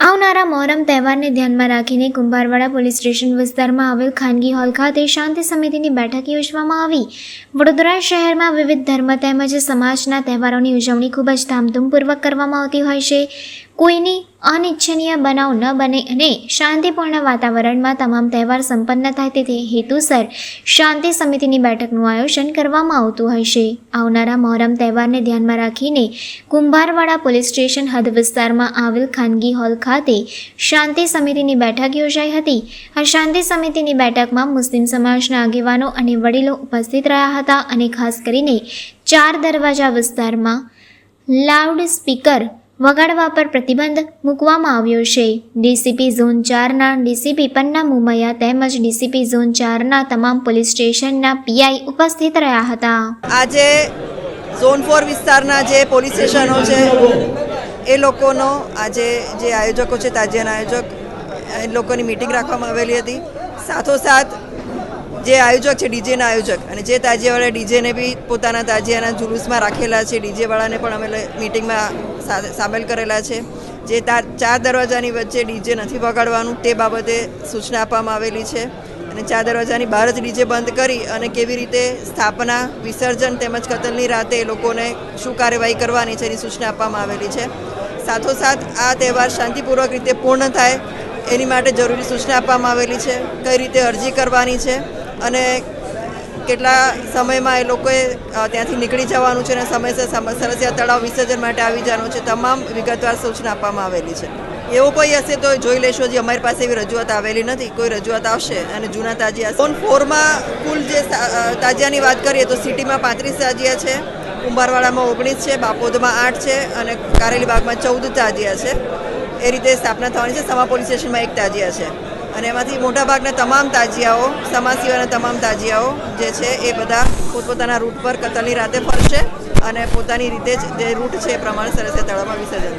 આવનારા મોહરમ તહેવારને ધ્યાનમાં રાખીને કુંભારવાડા પોલીસ સ્ટેશન વિસ્તારમાં આવેલ ખાનગી હોલ ખાતે શાંતિ સમિતિની બેઠક યોજવામાં આવી. વડોદરા શહેરમાં વિવિધ ધર્મ તેમજ સમાજના તહેવારોની ઉજવણી ખૂબ જ ધામધૂમપૂર્વક કરવામાં આવતી હોય છે. કોઈની અનિચ્છનીય બનાવ ન બને અને શાંતિપૂર્ણ વાતાવરણમાં તમામ તહેવાર સંપન્ન થાય તે હેતુસર શાંતિ સમિતિની બેઠકનું આયોજન કરવામાં આવતું હોય છે. આવનારા મોહરમ તહેવારને ધ્યાનમાં રાખીને કુંભારવાડા પોલીસ સ્ટેશન હદ વિસ્તારમાં આવેલ ખાનગી હોલ ખાતે શાંતિ સમિતિની બેઠક યોજાઈ હતી. આ શાંતિ સમિતિની બેઠકમાં મુસ્લિમ સમાજના આગેવાનો અને વડીલો ઉપસ્થિત રહ્યા હતા અને ખાસ કરીને ચાર દરવાજા વિસ્તારમાં લાઉડ સ્પીકર વગાડવા પર પ્રતિબંધ મૂકવામાં આવ્યો છે. ડીસીપી ઝોન ચારના ડીસીપી પન્ના મુમૈયા તેમજ ડીસીપી ઝોન ચારના તમામ પોલીસ સ્ટેશનના પીઆઈ ઉપસ્થિત રહ્યા હતા. આજે ઝોન ફોર વિસ્તારના જે પોલીસ સ્ટેશનો છે એ લોકોનો આજે જે આયોજકો છે, તાજિયાના આયોજક, એ લોકોની મિટિંગ રાખવામાં આવેલી હતી. સાથોસાથ જે આયોજક છે, ડીજેના આયોજક, અને જે તાજિયાવાળા ડીજેને બી પોતાના તાજિયાના જુલુસમાં રાખેલા છે, ડીજેવાળાને પણ અમે મિટિંગમાં સામેલ કરેલા છે. જે તા, ચાર દરવાજાની વચ્ચે ડીજે નથી વગાડવાનું, તે બાબતે સૂચના આપવામાં આવેલી છે. અને ચાર દરવાજાની બહાર જ ડીજે બંધ કરી અને કેવી રીતે સ્થાપના, વિસર્જન તેમજ કતલની રાતે એ લોકોને શું કાર્યવાહી કરવાની છે એની સૂચના આપવામાં આવેલી છે. સાથોસાથ આ તહેવાર શાંતિપૂર્વક રીતે પૂર્ણ થાય એની માટે જરૂરી સૂચના આપવામાં આવેલી છે. કઈ રીતે અરજી કરવાની છે અને કેટલા સમયમાં એ લોકોએ ત્યાંથી નીકળી જવાનું છે અને સમયસર સમ- સરસિયા તળાવ વિસર્જન માટે આવી જવાનું છે, તમામ વિગતવાર સૂચના આપવામાં આવેલી છે. એવું કોઈ હશે તો જોઈ લેશો જે અમારી પાસે એવી રજૂઆત આવેલી નથી. કોઈ રજૂઆત આવશે અને જૂના તાજિયા ઝોન ફોરમાં કુલ જે તાજિયાની વાત કરીએ તો સિટીમાં પાંત્રીસ તાજિયા છે કુંભારવાડામાં ઓગણીસ છે, બાપોદમાં આઠ છે અને કારેલીબાગમાં ચૌદ તાજિયા છે. એ રીતે સ્થાપના થવાની છે. સમા પોલીસ સ્ટેશનમાં એક તાજિયા છે. અને એમાંથી મોટાભાગના તમામ તાજિયાઓ સમાજ સિવાયના તમામ તાજિયાઓ જે છે એ બધા પોતપોતાના રૂટ પર કતલની રાતે ફરશે અને પોતાની રીતે જ જે રૂટ છે એ પ્રમાણે સરસ તળાવમાં વિસર્જન